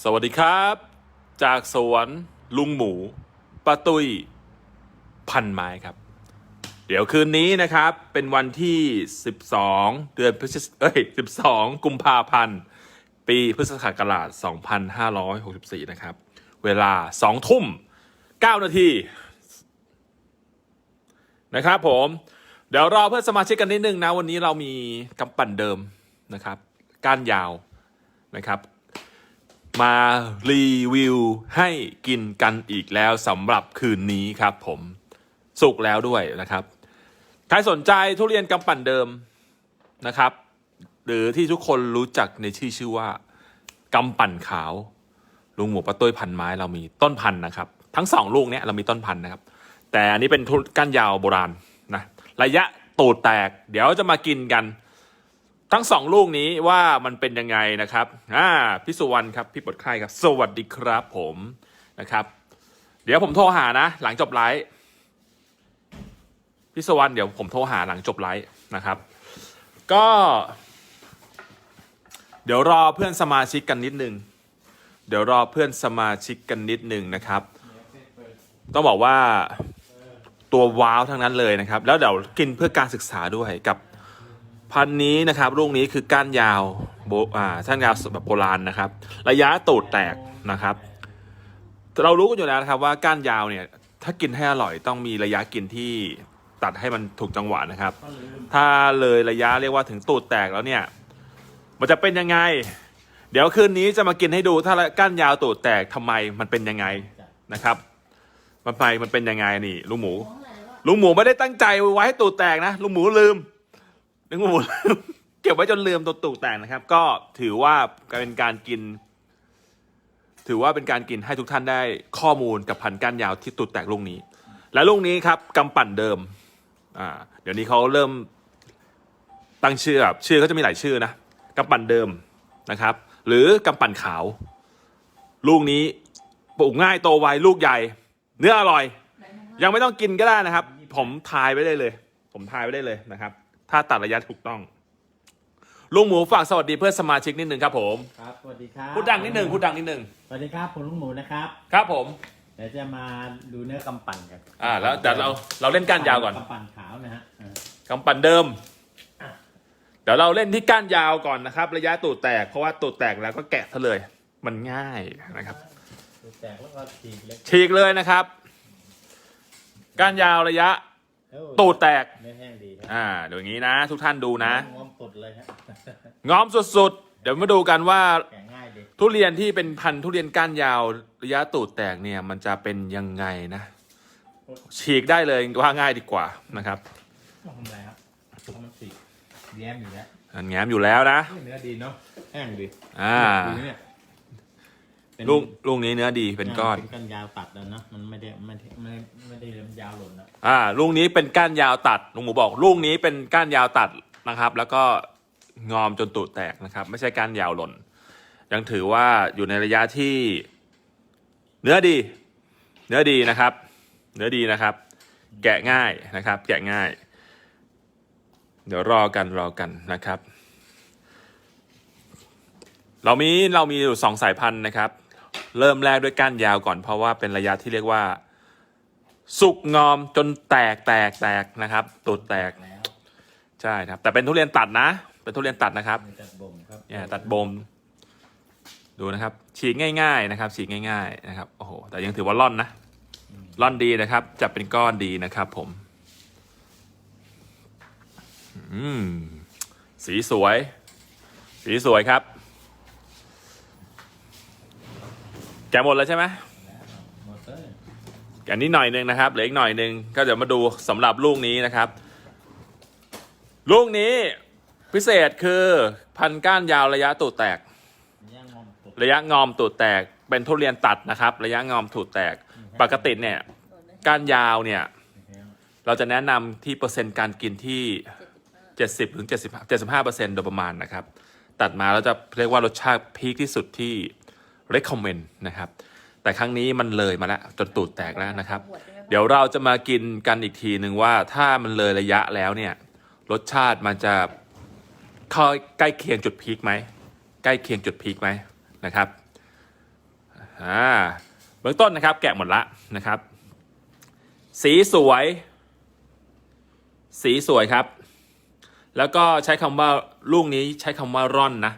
สวัสดีครับ จากสวนลุงหมูป้าตุ้ยพันไม้ครับ เดี๋ยวคืนนี้นะครับ เป็นวันที่ 12 เดือนพฤศจิเอ้ย12 กุมภาพันธ์ ปีพฤศจิกราช 2564 นะครับ เวลา 2 ทุ่ม 9 นาที นะครับผม เดี๋ยวรอเพื่อนสมาชิกกันนิดนึงนะ วันนี้เรามีกำปั่นเดิมนะครับ ก้านยาวนะครับ มารีวิวให้กินกันอีกแล้วสำหรับคืนนี้ครับผมสุกแล้วด้วยนะครับใครสนใจทุเรียนกำปั่นเดิมนะครับ หรือที่ทุกคนรู้จักในชื่อชื่อว่ากำปั่นขาว ลุงหมูปะต้ยพันไม้เรามีต้นพันธุ์นะครับ ทั้งสองลูกเนี้ยเรามีต้นพันธุ์นะครับ แต่อันนี้เป็นทุก้านยาวโบราณนะระยะตูดแตก เดี๋ยวจะมากินกัน ทั้งสองลูกนี้ว่ามันเป็นยังไงนะครับอ่าพี่สุวรรณครับพี่ปวดไข้ครับ สวัสดีครับผมนะครับ เดี๋ยวผมโทรหานะ หลังจบไลฟ์พี่สุวรรณเดี๋ยวผมโทรหาหลังจบไลฟ์นะครับ ก็ เดี๋ยวรอเพื่อนสมาชิกกันนิดนึงเดี๋ยวรอเพื่อนสมาชิกกันนิดนึงนะครับ ต้องบอกว่าตัวว้าวทั้งนั้นเลยนะครับ แล้วเดี๋ยวกินเพื่อการศึกษาด้วยกับ พันนี้นะครับลูกนี้คือก้านยาวโบอ่าก้านยาวแบบโบราณนะครับ ระยะตูดแตกนะครับ เรารู้กันอยู่แล้วนะครับว่าก้านยาวเนี่ยถ้ากินให้อร่อยต้องมีระยะกินที่ตัดให้มันถูกจังหวะนะครับ ถ้าเลยระยะเรียกว่าถึงตูดแตกแล้วเนี่ย มันจะเป็นยังไง เดี๋ยวคืนนี้จะมากินให้ดูถ้าก้านยาวตูดแตกทำไมมันเป็นยังไงนะครับ มันไปมันเป็นยังไงนี่ลุงหมูลุงหมูไม่ได้ตั้งใจไว้ให้ตูดแตกนะลุงหมูลืม ลุงหมูเก็บไว้จนลืมตัวตูดแตกนะครับ ก็ถือว่าเป็นการกิน ถือว่าเป็นการกินให้ทุกท่านได้ข้อมูลกับพันก้านยาวที่ตูดแตกลูกนี้ และลูกนี้ครับกำปั่นเดิม อ่า เดี๋ยวนี้เขาเริ่มตั้งชื่อแบบชื่อเขาจะมีหลายชื่อนะกำปั่นเดิมนะครับ หรือกำปั่นขาว ลูกนี้ปลูกง่ายโตไวลูกใหญ่ เนื้ออร่อย ยังไม่ต้องกินก็ได้นะครับ ผมทายไว้ได้เลย ผมทายไว้ได้เลยนะครับ ถ้าตัดระยะถูกต้อง ลุงหมูฝากสวัสดีเพื่อนสมาชิกนิดนึงครับผมครับสวัสดีครับพูดดังนิดนึงพูดดังนิดนึงสวัสดีครับผมลุงหมูนะครับครับผมเดี๋ยวจะมาดูเนื้อกำปั่นกันอ่าแล้วเดี๋ยวเราเราเล่นก้านยาวก่อนกำปั่นขาวนะฮะอ่ากำปั่นเดิมเดี๋ยวเราเล่นที่ก้านยาวก่อนนะครับ ระยะตูดแตกเพราะว่าตูดแตกแล้วก็แกะซะเลย มันง่ายนะครับดูแตกแล้วก็ฉีกเล็กฉีกเลยนะครับ ก้านยาวระยะเอ้า ตูดแตกเนื้อแห้งดีครับอ่าเดี๋ยวอย่างนี้นะ ทุกท่านดูนะ งอมสดเลยฮะง้อมสุดๆ เดี๋ยวมาดูกันว่า แกะง่ายดีทุเรียนที่เป็นพันธุ์ทุเรียนก้านยาว ระยะตูดแตกเนี่ย มันจะเป็นยังไงนะ ฉีกได้เลยว่าง่ายดีกว่านะครับทำอะไรครับเพราะมันฉีกแย้มอยู่แล้วอันแง้มอยู่แล้วนะเฮ้ยเนื้อดีเนาะแห้งดีอ่า ดีเนี่ย เป็นลูกลูกนี้เนื้อดีเป็นก้อน เป็นก้านยาวตัดแล้วเนาะมันไม่ได้ไม่ได้ไม่ไม่ได้ยาวหล่นนะอ่าลูกนี้เป็นก้านยาวตัดลุงหมูบอกลูกนี้เป็นก้านยาวตัดนะครับ แล้วก็งอมจนตูดแตกนะครับ ไม่ใช่ก้านยาวหล่น ยังถือว่าอยู่ในระยะที่ เนื้อดี เนื้อดีนะครับ เนื้อดีนะครับ แกะง่ายนะครับ แกะง่าย เดี๋ยวรอกันรอกันนะครับเรามีเรามีอยู่สองสายพันธุ์นะครับ เริ่มแรกด้วยก้านยาวก่อนเพราะว่าเป็นระยะที่เรียกว่า สุกงอมจนแตกแตกแตกนะครับตูดแตกแล้วใช่ครับ แต่เป็นทุเรียนตัดนะ เป็นทุเรียนตัดนะครับมีตัดบ่มครับเนี่ยตัดบ่มดูนะครับฉีกง่าย ๆนะครับฉีกง่าย ๆ นะครับโอ้โหแต่ยังถือว่าร่อนนะร่อนดีนะครับจับเป็นก้อนดีนะครับ ผมอืมสีสวย สีสวยครับ แกหมดแล้วใช่ไหมมอเตอร์อันนี้หน่อยหนึ่งนะครับเหลืออีกหน่อยหนึ่งก็เดี๋ยวมาดูสำหรับลูกนี้นะครับ ลูกนี้พิเศษคือพันก้านยาวระยะตูดแตกย่างงอมสดระยะงอมตูดแตกเป็นทุเรียนตัดนะครับ ระยะงอมตูดแตก ปกติเนี่ยก้านยาวเนี่ย เราจะแนะนำที่เปอร์เซ็นต์การกินที่ 70ถึง70 75เปอร์เซ็นต์โดยประมาณนะครับ ตัดมาแล้วจะเรียกว่ารสชาติพีคที่สุดที่ recommend นะครับ แต่ครั้งนี้มันเลยมาแล้วจนตูดแตกแล้วนะครับ เดี๋ยวเราจะมากินกันอีกทีหนึ่งว่าถ้ามันเลยระยะแล้วเนี่ยรสชาติมันจะเข้าใกล้เคียงจุดพีคไหมใกล้เคียงจุดพีคไหมนะครับอ่าเบื้องต้นนะครับ แกะหมดละนะครับ สีสวย สีสวยครับ แล้วก็ใช้คำว่าลูกนี้ใช้คำว่าร่อนนะ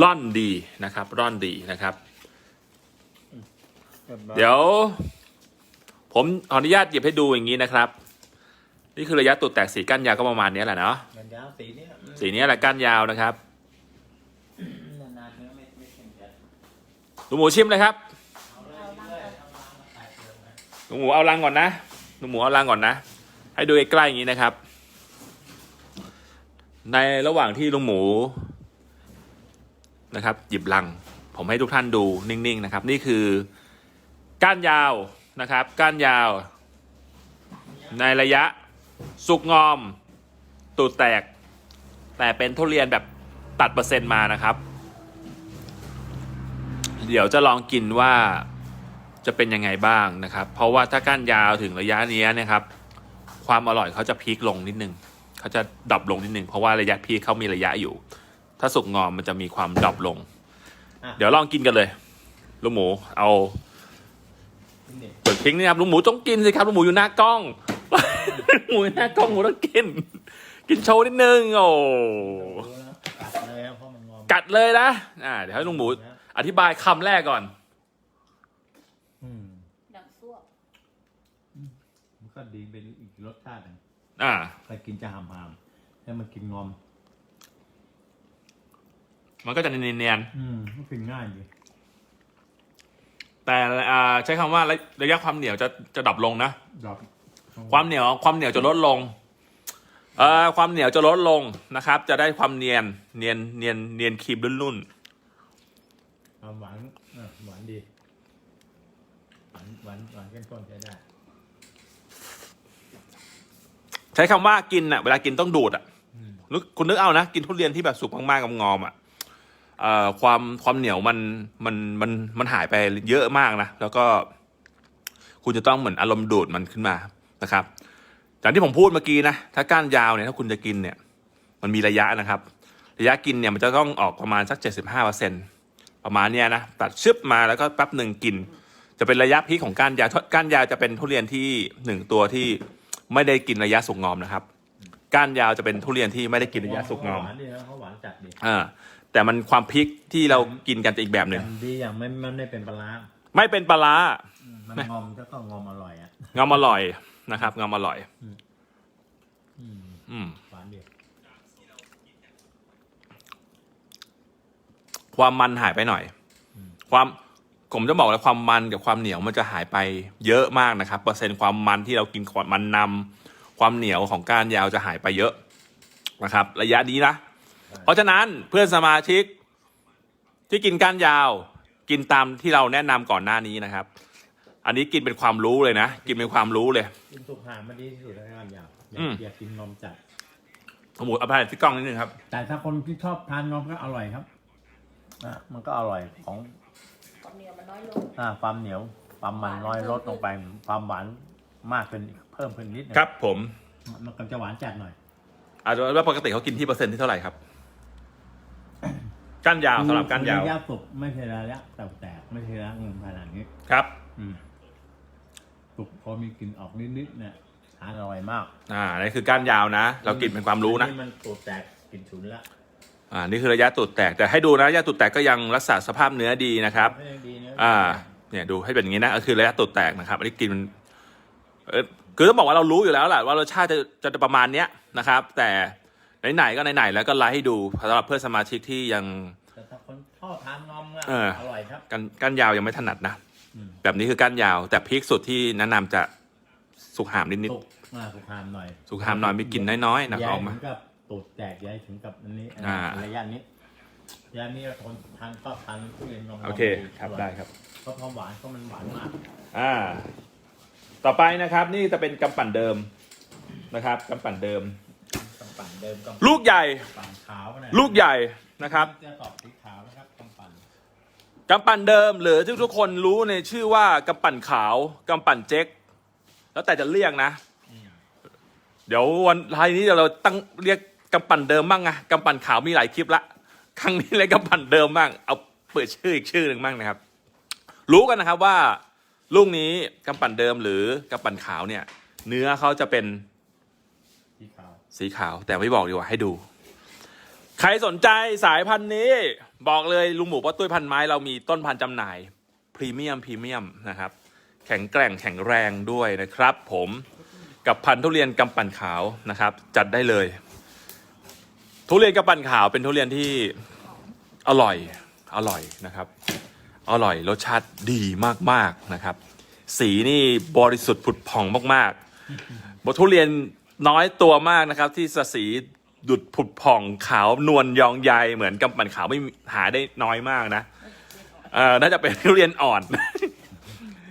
ร่อนดีนะครับ ร่อนดีนะครับ เดี๋ยว ผมขออนุญาตหยิบให้ดูอย่างนี้นะครับ นี่คือระยะตุดแตกสีก้านยาวก็ประมาณนี้แหละเนาะมันยาวสีเนี้ยมันสีนี้แหละก้านยาวนะครับนานๆเนื้อไม่ไม่เข้มจัดลุงหมูชิมเลยครับเอาเลยเอาเลยเอาล้างมาใส่เกลือไหมลุงหมูเอาลังก่อนนะลุงหมูเอาลังก่อนนะ ให้ดูใกล้ๆอย่างนี้นะครับ ในระหว่างที่ลุงหมูนะครับ หยิบลัง ผมให้ทุกท่านดูนิ่งๆนะครับ นี่คือ ก้านยาวนะครับ ก้านยาว ในระยะสุกงอม ตูดแตก แต่เป็นทุเรียนแบบตัดเปอร์เซ็นต์มานะครับ เดี๋ยวจะลองกินว่าจะเป็นยังไงบ้างนะครับ เพราะว่าถ้าก้านยาวถึงระยะนี้นะครับ ความอร่อยเขาจะพีคลงนิดนึงเขาจะดรอปลงนิดนึงเพราะว่าระยะพีคเขามีระยะอยู่ ถ้าสุกงอมมันจะมีความดรอปลง เดี๋ยวลองกินกันเลยลุงหมูเอา นี่เปิดพริกนี่ครับลุงหมูต้องกินสิครับลุงหมูอยู่หน้ากล้องลุงหมูอยู่หน้ากล้องหมูต้องกิน กินโชว์นิดนึงโอ้ดูแล้วกัดเลยครับเพราะมันงอมกัดเลยนะอ่าเดี๋ยวให้ลุงหมู อธิบายคำแรกก่อนอืมดังซั่วมันก็ดีเป็นอีกรสชาติหนึ่งอ่า ใครกินจะหามหามๆให้มันกินงอม มันก็จะเนียนๆอืมมันกินง่ายดี แต่อ่าใช้คำว่าระระยะความเหนียวจะจะดับลงนะดอกความเหนียวความเหนียวจะลดลงเอ่อความเหนียวจะลดลงนะครับ จะได้ความเนียนเนียนเนียนเนียนครีมรุ่นความหวานเออหวานดี หวานหวานหวานเข้มข้นใช้ได้ๆใช้คำว่ากินอะเวลากินต้องดูดอะอืมนึกคุณนึกเอานะ กินทุเรียนที่แบบสุกมากๆกับงอมอะเอ่อ ความความเหนียวมันมันมันมันหายไปเยอะมากนะแล้วก็คุณจะต้องเหมือนอารมณ์ดูดมันขึ้นมานะครับอย่างที่ผมพูดเมื่อกี้นะถ้าก้านยาวเนี่ยถ้าคุณจะกินเนี่ยมันมีระยะนะครับ ระยะกินเนี่ยมันจะต้องออกประมาณสัก 75เปอร์เซ็นประมาณเนี้ยนะตัดชึบมาแล้วก็แป๊บหนึ่งกิน จะเป็นระยะพีคของก้านยาวก้านยาวจะเป็นทุเรียนที่หนึ่งตัวที่ไม่ได้กินระยะสุกงอมนะครับ ก้านยาวจะเป็นทุเรียนที่ไม่ได้กินระยะสุกงอมหวานดีนะเขาหวานจัดดีอ่า แต่มันความพีคที่เรากินกันจะอีกแบบหนึ่งแต่ดีอย่างไม่มันไม่เป็นปลาร้าไม่เป็นปลาร้ามันงอมแล้วก็งอมอร่อยอะงอมอร่อยนะครับงอมอร่อย อืมอืม หวานดีความมันหายไปหน่อย ความผมจะบอกเลยความมันกับความเหนียวมันจะหายไปเยอะมากนะครับ เปอร์เซ็นต์ความมันที่เรากินก่อนมันนำความเหนียวของก้านยาวจะหายไปเยอะนะครับ ระยะนี้นะ เพราะฉะนั้นเพื่อนสมาชิกที่กินก้านยาว กินตามที่เราแนะนำก่อนหน้านี้นะครับ อันนี้กินเป็นความรู้เลยนะ กินเป็นความรู้เลย กินสุกหางมันดีที่สุดแล้วกันอย่างอย่าอืม อย่ากินงอมจัดหมูเอาไปที่กล้องนิดนึงครับ แต่ถ้าคนที่ชอบทานงอมก็อร่อยครับอะมันก็อร่อยของความเหนียวมันน้อยลง อ่าความเหนียวความมันน้อยลดลงไปความหวานมากขึ้นเพิ่มขึ้นนิดหนึงครับผมมันก็จะหวานจัดหน่อยอาจจะว่าปกติเขากินที่เปอร์เซ็นต์ที่เท่าไหร่ครับ ก้านยาวสำหรับก้านยาว ระยะสุกไม่ใช่ระยะแตกแตกไม่ใช่ระยะงมขนาดนี้ครับ อืมสุกพอมีกลิ่นออกนิดๆเนี่ยทานอร่อยมากอ่านี่คือก้านยาวนะ เรากินเป็นความรู้นะอัมันตูดแตกกลิ่นฉุนละอ่า นี่คือระยะตูดแตก แต่ให้ดูนะระยะตูดแตกก็ยังรักษาสภาพเนื้อดีนะครับ ไม่ได้ดีเนื้อ่า เนี่ยดูให้เป็นอย่างนี้นะก็คือระยะตูดแตกนะครับ อันนี้กินมันเออคือต้องบอกว่าเรารู้อยู่แล้วแหละว่ารสชาติจะจะประมาณเนี้ยนะครับ แต่ ไหนๆก็ไหนๆแล้วก็ไลฟ์ให้ดูสำหรับเพื่อนสมาชิกที่ยังแต่ถ้าคนชอบทานงอมก็เอออ ร่อยครับก้านก้านยาวยังไม่ถนัดนะ อืม แบบนี้คือก้านยาว แต่พีคสุดที่แนะนำจะสุกหามนิดสุกอ่าสุกหามหน่อยๆสุกหามหน่อยมีกลิ่นน้อยๆนะย้าอยอกมา ถึงกับตูดแตกย้ายถึงกับอันนี้อ่า ระยะนี้ระยะนี้คนทานชอบทานทุเรียนงอมๆโอเคครับได้ครับ เพราะความหวานก็มันหวานมาก อ่า ต่อไปนะครับ นี่จะเป็นกำปั่นเดิมนะครับกำปั่นเดิมกำ ปั่นเดิมกลูกใหญ่ำปั่นขาวนะลูกใหญ่นะครับจะตอบสีขาวนะครับกำปั่นกำปั่นเดิมหรือที่ทุกคนรู้ในชื่อว่ากำปั่นขาวกำปั่นเจ๊กแล้วแต่จะเรียกนะอืมเดี๋ยววันท้ายนี้เดี๋ยวเราตั้งเรียกกำปั่นเดิมบ้างไงกำปั่นขาวมีหลายคลิปละครั้งนี้เลยกำปั่นเดิมบ้างเอาเปิดชื่ออีกชื่อหนึ่งบ้างนะครับ รู้กันนะครับว่าลูกนี้กำปั่นเดิมหรือกำปั่นขาวเนี่ย เนื้อเขาจะเป็นสีขาว สีขาว แต่ไม่บอกดีกว่าให้ดู ใครสนใจสายพันธุ์นี้ บอกเลยลุงหมูป้าตุ้ยพันไม้เรามีต้นพันธุ์จำหน่ายพรีเมียมพรีเมียมนะครับ แข็งแกร่งแข็งแรงด้วยนะครับ ผมกับพันธุ์ทุเรียนกำปั่นขาวนะครับ จัดได้เลย ทุเรียนกำปั่นขาวเป็นทุเรียนที่อร่อยอร่อยนะครับ อร่อยรสชาติดีมากๆนะครับ สีนี่บริสุทธิ์ผุดผ่องมากๆบทุเรียน น้อยตัวมากนะครับ ที่สสีดุดผุดผ่องขาวนวลยองใยเหมือนกำปั่นขาวไม่มีหาได้น้อยมากนะเอ่อน่าจะเป็นทุเรียนอ่อน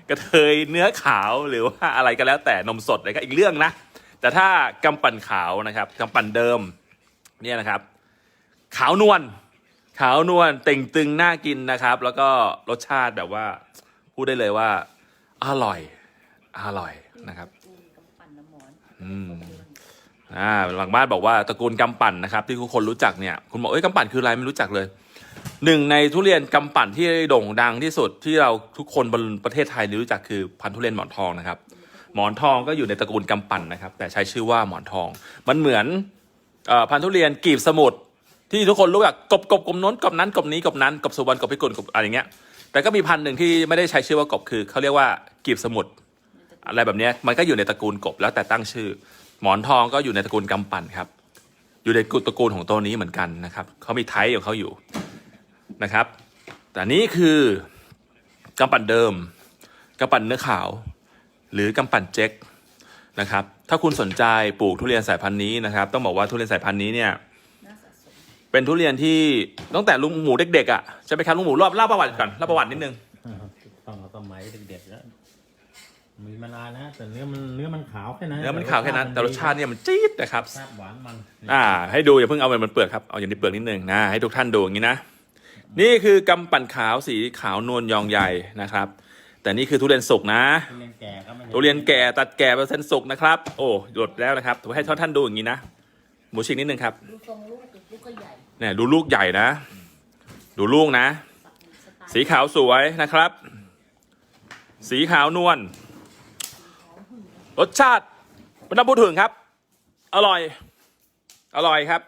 กระเทยเนื้อขาวหรือว่าอะไรก็แล้วแต่นมสดอะไรก็อีกเรื่องนะแต่ถ้ากำปั่นขาวนะครับกำปั่นเดิมเนี่ยนะครับ ขาวนวลขาวนวลเต่งตึงน่ากินนะครับ แล้วก็รสชาติแบบว่า พูดได้เลยว่า อร่อย อร่อยนะครับปูนกับปั่นน้ำหมอนอืม อ่าหลังบ้านบอกว่าตระกูลกำปั่นนะครับที่ทุกคนรู้จักเนี่ยคุณบอกเอ้ยกำปั่นคืออะไรไม่รู้จักเลยหนึ่งในทุเรียนกำปั่นที่โด่งดังที่สุดที่เราทุกคนบนประเทศไทยรู้จักคือพันธุ์ทุเรียนหมอนทองนะครับ หมอนทองก็อยู่ในตระกูลกำปั่นนะครับ แต่ใช้ชื่อว่าหมอนทอง มันเหมือนอพันธุ์ทุเรียนกีบสมุทรที่ทุกคนรู้จักกบกบกบน้นกบนั้นกบนี้กบนั้นกบสุวรรณกบพิกุลกบอะไรเงี้ย แต่ก็มีพันธุ์หนึ่งที่ไม่ได้ใช้ชื่อว่ากบคือเขาเรียกว่ากีบสมุทรอะไรแบบเนี้ยมันก็อยู่ในตระกูลกบแล้วแต่ตั้งชื่อ หมอนทองก็อยู่ในตระกูลกำปั่นครับ อยู่ในตระกูลของตัวนี้เหมือนกันนะครับเขามีไทป์ของเขาอยู่นะครับ แต่นี่คือกำปั่นเดิมกำปั่นเนื้อขาว หรือกำปั่นเจ๊กนะครับ ถ้าคุณสนใจปลูกทุเรียนสายพันธุ์นี้นะครับ ต้องบอกว่าทุเรียนสายพันธุ์นี้เนี่ยเป็นทุเรียนที่ตั้งแต่ลุงหมูเด็กๆอะใช่ไหมครับลุงหมูเล่าเล่าประวัติก่อนเล่าประวัตินิดนึงต้องเอาสมัยเด็กๆแล้ว มีมานานนะแต่เนื้อมันเนื้อมันขาวแค่นั้นเนื้อมันขาวแค่นั้น แต่รสชาติเนี่ยมันจี๊ดนะครับแซ่บหวานมันอ่า ให้ดูอย่าเพิ่งเอามันเปลือกครับเอาอย่างนี้เปลือกนิดนึงนะให้ทุกท่านดูอย่างนี้นะนี่คือกำปั่นขาวสีขาวนวลยองใหญ่นะครับ แต่นี่คือทุเรียนสุกนะทุเรียนแก่ก็ไม่ทุเรียนแก่ตัดแก่เปอร์เซ็นต์สุกนะครับ โอ้หยดแล้วนะครับผมให้ท่านดูอย่างนี้นะหมูชิกนิดนึงครับดูทรงลูกลูกก็ใหญ่เนี่ยดูลูกใหญ่นะ ดูลูกนะสักสไตล์สีขาวสวยนะครับ สีขาวนวล รสชาติไม่ต้องพูดถึงครับ อร่อย อร่อยครับ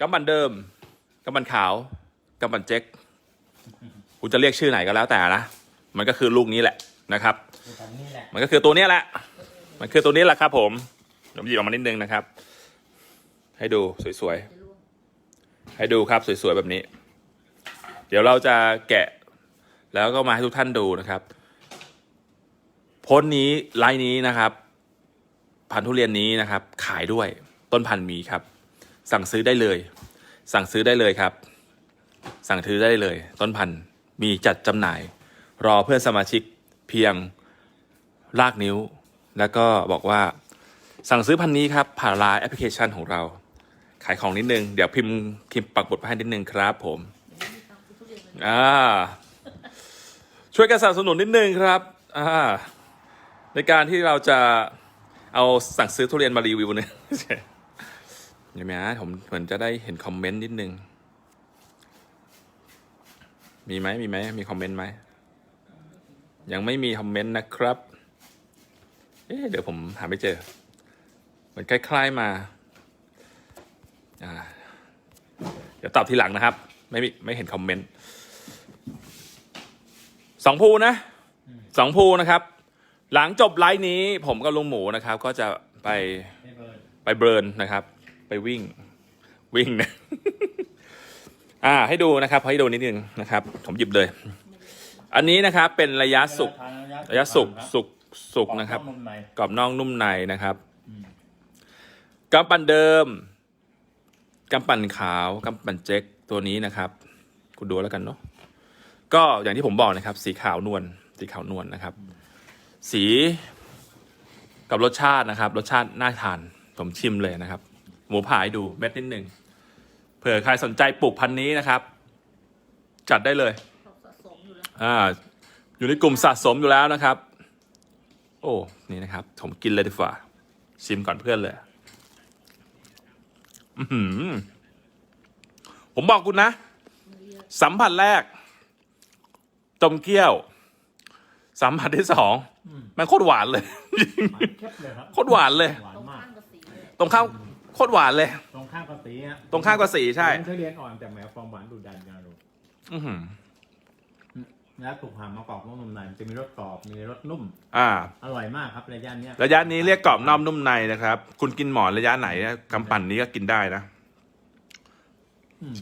กำบันเดิมกำบันขาวกำบันเจ๊กคุณจะเรียกชื่อไหนก็แล้วแต่นะ มันก็คือลูกนี้แหละนะครับ มันก็คือตัวนี้แหละ มันคือตัวนี้แหละครับผมผมหยิบออกมานิดนึงนะครับ ให้ดูสวยๆ ให้ดูครับสวยๆแบบนี้ เดี๋ยวเราจะแกะแล้วก็มาให้ทุกท่านดูนะครับ โพ้นนี้ไลน์นี้นะครับพันธุ์ทุเรียนนี้นะครับ ขายด้วยต้นพันธุ์มีครับ สั่งซื้อได้เลย สั่งซื้อได้เลยครับ สั่งซื้อได้เลย ต้นพันธุ์มีจัดจำหน่าย รอเพื่อนสมาชิกเพียงลากนิ้ว แล้วก็บอกว่าสั่งซื้อพันนี้ครับ ผ่านไลน์แอปพลิเคชันของเรา ขายของนิดนึง เดี๋ยวพิมพ์พิมพ์ปักบทให้นิดนึงครับ ผมอ่าช่วยกันสนับสนุนนิดนึงครับอ่า ในการที่เราจะเอาสั่งซื้อทุเรียนมารีวิวเนี่ยเดี๋ยวนะผมเหมือนจะได้เห็นคอมเมนต์นิดนึง มีไหมมีไหมมีคอมเมนต์ไหม ยังไม่มีคอมเมนต์นะครับ เอ๊ะเดี๋ยวผมหาไม่เจอ เหมือนคล้ายๆมาอ่าเดี๋ยวตอบทีหลังนะครับ ไม่มีไม่เห็นคอมเมนต์สองภูนะสองภูนะครับ หลังจบไลฟ์นี้ผมกับลุงหมูนะครับ ก็จะไปไปเบิร์นนะครับ ไปวิ่งวิ่งนะอ่า ให้ดูนะครับให้ดูนิดนึงนะครับ ผมหยิบเลย อันนี้นะครับ เป็นระยะสุกระยะสุกสุกสุกนะครับกรอบน่อกนุ่มในนะครับอืมกำปั่นเดิมกำปั่นขาวกำปั่นเจ๊กตัวนี้นะครับ คุณดูแล้วกันเนาะก็อย่างที่ผมบอกนะครับ สีขาวนวลสีขาวนวลนะครับ สีกับรสชาตินะครับ รสชาติน่าทานผมชิมเลยนะครับ หมูผ่าให้ดูเม็ดนิดหนึ่งเผื่อใครสนใจปลูกพันธุ์นี้นะครับ จัดได้เลยเขาสะสมอยู่แล้วอ่าอยู่ในกลุ่มสะสมอยู่แล้วนะครับ โอ้นี่นะครับ ผมกินเลยดีกว่าชิมก่อนเพื่อนเลยอือหือผมบอกคุณนะเรียกสัมผัสแรกจมเกี้ยว สัมผัสที่สองอื มมันโคตรหวานเลย หวานแคบเลยครับโคตรหวานเลย หวานตรงมากข้างกับสีเลยตรงข้ามโคตรหวานเลย ตรงข้างกะสีฮะตรงข้ามกับสีใช่ทุเรียนอ่อนแต่แหมความหวานดุดันกันลูกอือหือแล้วถูกผ่ามากรอบนุ่มในมันจะมีรสกรอบมีรสนุ่ม อ่า อร่อยมากครับระยะเนี้ยระยะนี้เรียกกรอบนอมนุ่มในนะครับ คุณกินหมอนระยะไหนนะกำปั่นนี้ก็กินได้นะอืม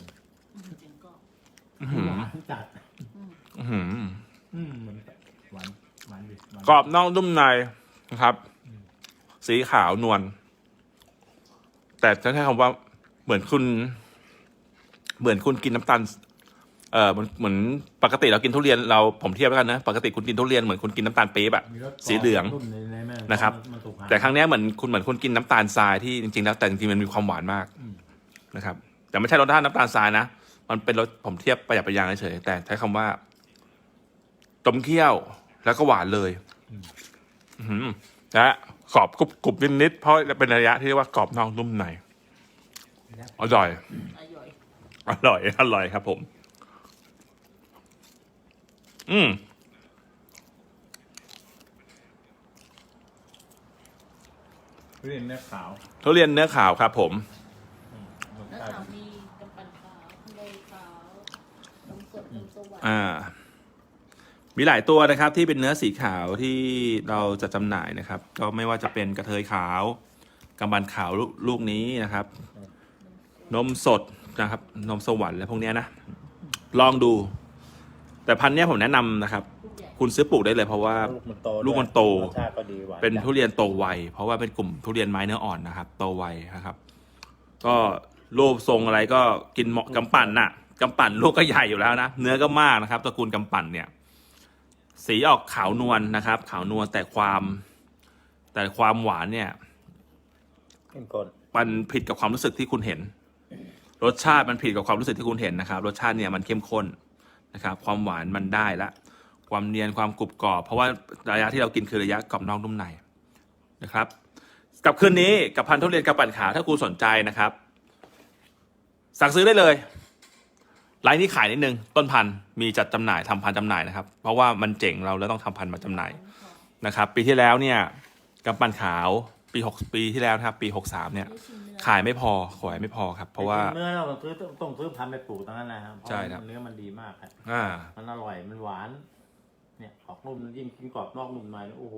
อืมเจ๋งก็อื้อหือหวานจัดอื้อหือ อืมเหมือนกับหวาน หวานดิหวานกรอบนอกนุ่มในนะครับ สีขาวนวลแต่จะใช้คำว่าเหมือนคุณ เหมือนคุณกินน้ำตาลเออเหมือนเหมือนปกติเรากินทุเรียนเราผมเทียบแล้วกันนะปกติคุณกินทุเรียนเหมือนคุณกินน้ำตาลปี๊บอะมีรสกรอบสีเหลืองนุ่มในในแม่นะครับมันถูกหาแต่ครั้งเนี้ยเหมือนคุณเหมือนคุณกินน้ำตาลทรายที่จริงๆแล้วแต่จริงๆมันมีความหวานมากอืมนะครับ แต่ไม่ใช่รสชาติน้ำตาลทรายนะมันเป็นรสผมเทียบประหยัดประยางเฉยๆแต่ใช้คำว่าต้มเคี่ยว แล้วก็หวานเลยอื้อหือและกรอบกรุบกรุบนิดๆเพราะเป็นระยะที่เรียกว่ากรอบนอกนุ่มในอร่อย อร่อยอร่อยอร่อยครับผม อืมทุเรียนเนื้อขาวทุเรียนเนื้อขาวครับผมอืมรสแล้วชาติสามีกำปั่นขาวทะเลขาวน้ำสดน้ำสวรรค์อ่า มีหลายตัวนะครับที่เป็นเนื้อสีขาวที่เราจะจำหน่ายนะครับ ก็ไม่ว่าจะเป็นกระเทยขาวกำบันขาวลูกลูกนี้นะครับ นมสดนะครับ นมสวรรค์และพวกเนี้ยนะ ลองดู แต่พันธุ์เนี้ยผมแนะนำนะครับลูกใหญ่คุณซื้อปลูกได้เลยเพราะว่าลูกมันโตลูกมันโตรสชาติก็ดีหวานเป็นจัดทุเรียนโตไว เพราะว่าเป็นกลุ่มทุเรียนไม้เนื้ออ่อนนะครับ โตไวนะครับ ก็รูปทรงอะไรก็กินเหมาะกำปั่นน่ะกำปั่นลูกก็ใหญ่อยู่แล้วนะ เนื้อก็มากนะครับตระกูลกำปั่นเนี่ย สีออกขาวนวลนะครับ ขาวนวลแต่ความ แต่ความหวานเนี่ยเข้มข้นมันผิดกับความรู้สึกที่คุณเห็น รสชาติมันผิดกับความรู้สึกที่คุณเห็นนะครับ รสชาติเนี่ยมันเข้มข้นนะครับ ความหวานมันได้ละความเนียนความกรุบกรอบ เพราะว่าระยะที่เรากินคือระยะกรอบนอกนุ่มในนะครับ กับคืนนี้กับพันธุ์ทุเรียนกับปั่นขาวถ้าคุณสนใจนะครับ สั่งซื้อได้เลย ไลน์นี้ขายนิดนึง ต้นพันธุ์มีจัดจำหน่ายทำพันธุ์จำหน่ายนะครับ เพราะว่ามันเจ๋งเราแล้วต้องทำพันธุ์มาจำหน่ายนะครับ ปีที่แล้วเนี่ยกับปั่นขาวปีหกปีที่แล้วนะครับ ปีหกสามเนี่ยได้ชิมเนื้อขายไม่พอขายไม่พอครับ เพราะว่า เนื้อเราต้องซื้อต้องซื้อพันธุ์ไปปลูกตรงนั้นแหละครับเพราะใช่ครับเนื้อมันดีมากครับอ่ามันอร่อยมันหวาน เนี่ยออกนุ่มยิ่งกินกรอบนอกนุ่มในโอ้โห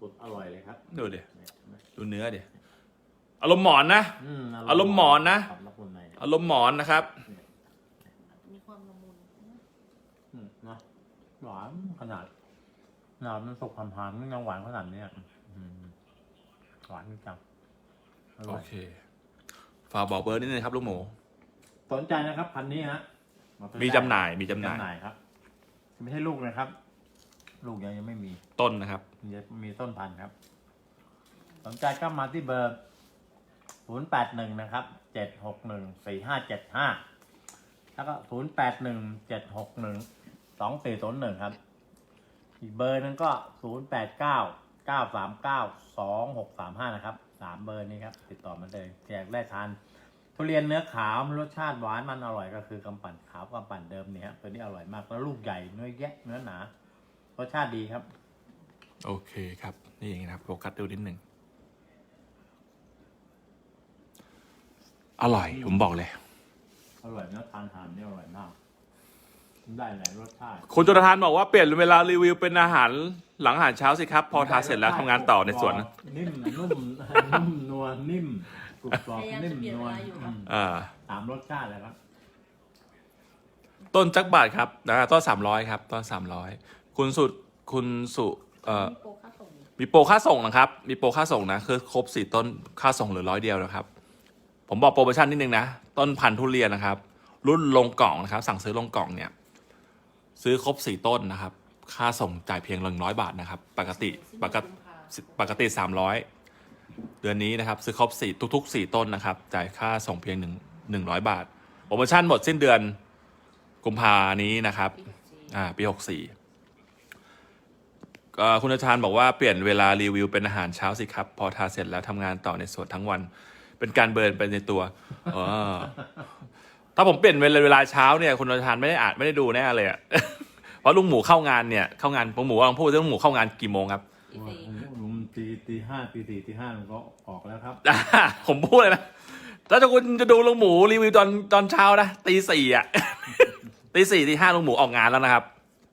สุดอร่อยเลยครับดูดิเนี่ยเห็นไหมดูเนื้อดิอารมณ์หมอนนะอืมอารมณ์หมอนนะกร อบนอกนุ่มในอารมณ์หมอนนะครับ มีความละมุนอืมนะหวานขนาดขนาดมันสุกหอมๆมันยังหวานขนาดเนี้ยอืมหวานจังอโอร่อยเค ฝากบอกเบอร์นิดนึงครับลูกหมู สนใจนะครับพันธุ์นี้ฮะาซื้อมีได้จำหน่าย มีจำหน่ายจำหน่ายครับ ไม่ใช่ลูกนะครับ ลูกยังยังไม่มี ต้นนะครับ มีมีต้นพันธุ์ครับ สนใจก็มาที่เบอร์ ศูนย์แปดหนึ่งนะครับเจ็ดหกหนึ่งสี่ห้าเจ็ดห้าแล้วก็ศูนย์แปดหนึ่งเจ็ดหกหนึ่งสองสี่ศูนย์หนึ่งครับ อีกเบอร์หนึงก็ศูนย์แปดเก้าเก้าสามเก้าสองหกสามห้านะครับสามเบอร์นี้ครับ ติดต่อมาเลยอยากได้ทานทุเรียนเนื้อขาวรสชาติหวานมันอร่อยก็คือกำปั่นขาวกำปั่นเดิมเนี่ยครับตัวนี้อร่อยมากแล้วลูกใหญ่เนื้อแยะเนื้อหนารสชาติดีครับ โอเคครับ นี่เองนะครับโฟกัสดูนิดนึง อร่อย ผมบอกเลย อร่อยนะทานทานนี่อร่อยมาก ได้หลายรสชาติ คุณจุลทานบอกว่าเปลี่ยนเวลารีวิวเป็นอาหารหลังอาหารเช้าสิครับ พอทานเสร็จแล้วทำงานต่อในสวนนะนิ่มนุ่มนุ่มนัวนิ่มกรุบกรอบนิ่มนวลอืมอ่าสามรสชาติเลยครับ ต้นจักบาทครับนะต้นสามร้อยครับ ต้นสามร้อยคุณสุดคุณสุเอ่อมีโปรค่าส่งมีโปรค่าส่งนะครับ มีโปรค่าส่งนะคือครบสี่ต้นค่าส่งเหลือร้อยเดียวนะครับ ผมบอกโปรโมชั่นนิดนึงนะ ต้นพันธุ์ทุเรียนนะครับ รุ่นลงกล่องนะครับ สั่งซื้อลงกล่องเนี่ย ซื้อครบสี่ต้นนะครับ ค่าส่งจ่ายเพียงหนึ่งร้อยบาทนะครับ ปกติปกติปกติสามร้อยเดือนนี้นะครับ ซื้อครบสี่ทุกๆสี่ต้นนะครับ จ่ายค่าส่งเพียงหนึ่งหนึ่งร้อยบาทโปรโมชั่นหมดสิ้นเดือนกุมภานี้นะครับ อ่าปีหกสี่คุณอาจารย์บอกว่าเปลี่ยนเวลารีวิวเป็นอาหารเช้าสิครับ พอทาเสร็จแล้วทำงานต่อในสวนทั้งวัน เป็นการเบิร์นไปในตัวเออถ้าผมเปลี่ยนเวลาเวลาเช้าเนี่ยคุณประธานไม่ได้อ่านไม่ได้ดูแน่เลยอะเพราะลุงหมูเข้างานเนี่ยเข้างานลุงหมูกำลังพูดว่าลุงหมูเข้างานกี่โมงครับอีสี่ลุงตีตีห้าตีสี่ตีห้าลุงก็ออกแล้วครับอ่าผมพูดเลยนะถ้าจะคุณจะดูลุงหมูรีวิวตอนตอนเช้านะตีสี่อะตีสี่ตีห้าลุงหมูออกงานแล้วนะครับ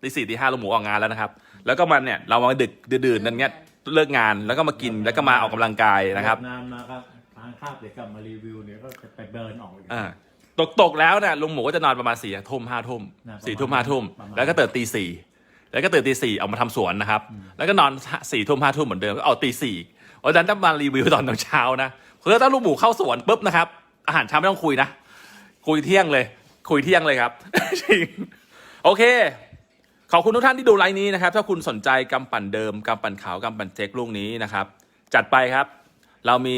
ตีสี่ตีห้าลุงหมูออกงานแล้วนะครับ แล้วก็มันเนี่ยเรามาดึกดื่นๆนั่นเงี้ยเลิกงานแล้วก็มากินแล้วก็มาออกกำลังกายนะครับนานมาครับทางข้าวเดี๋ยวกลับมารีวิวเนี่ยก็จะไปเบิร์นออกอีก อ่าตกตกแล้วเนี่ยลุงหมูก็จะนอนประมาณสี่ทุ่มห้าทุ่มนะประมาณสี่ทุ่มห้าทุ่มประมาณ แล้วก็ตื่นตีสี่แล้วก็ตื่นตีสี่ออกมาทำสวนนะครับ แล้วก็นอนสี่ทุ่มห้าทุ่มเหมือนเดิมก็ออกตีสี่เพราะฉะนั้นถ้ามารีวิวตอนเช้านะคือถ้าลุงหมูเข้าสวนปุ๊บนะครับ อาหารเช้าไม่ต้องคุยนะ คุยเที่ยงเลย คุยเที่ยงเลยครับ จริงโอเค ขอบคุณทุกท่านที่ดูไลน์นี้นะครับ ถ้าคุณสนใจกำปั่นเดิมกำปั่นขาวกำปั่นเจ๊กลูกนี้นะครับ จัดไปครับ เรามี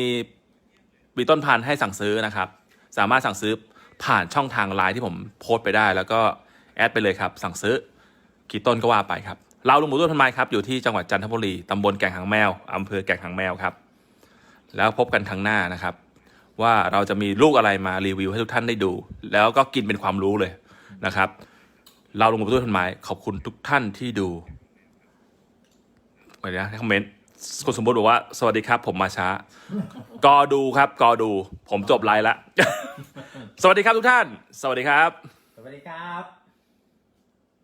มีต้นพันธุ์ให้สั่งซื้อนะครับ สามารถสั่งซื้อผ่านช่องทางไลน์ที่ผมโพสต์ไปได้ แล้วก็แอดไปเลยครับ สั่งซื้อกี่ต้นก็ว่าไปครับ เราลุงหมูต้นพันไม้ครับอยู่ที่จังหวัดจันทบุรีตำบลแก่งหางแมวอำเภอแก่งหางแมวครับ แล้วพบกันครั้งหน้านะครับ ว่าเราจะมีลูกอะไรมารีวิวให้ทุกท่านได้ดู แล้วก็กินเป็นความรู้เลยนะครับ เราลงมือต้นไม้ขอบคุณทุกท่านที่ดูเดี๋ยวนะให้คอมเมนต์ คุณสมบูรณ์บอกว่าสวัสดีครับ ผมมาช้า กอดูครับ กอดู ผมจบไลน์ละ สวัสดีครับทุกท่าน สวัสดีครับ สวัสดีครับ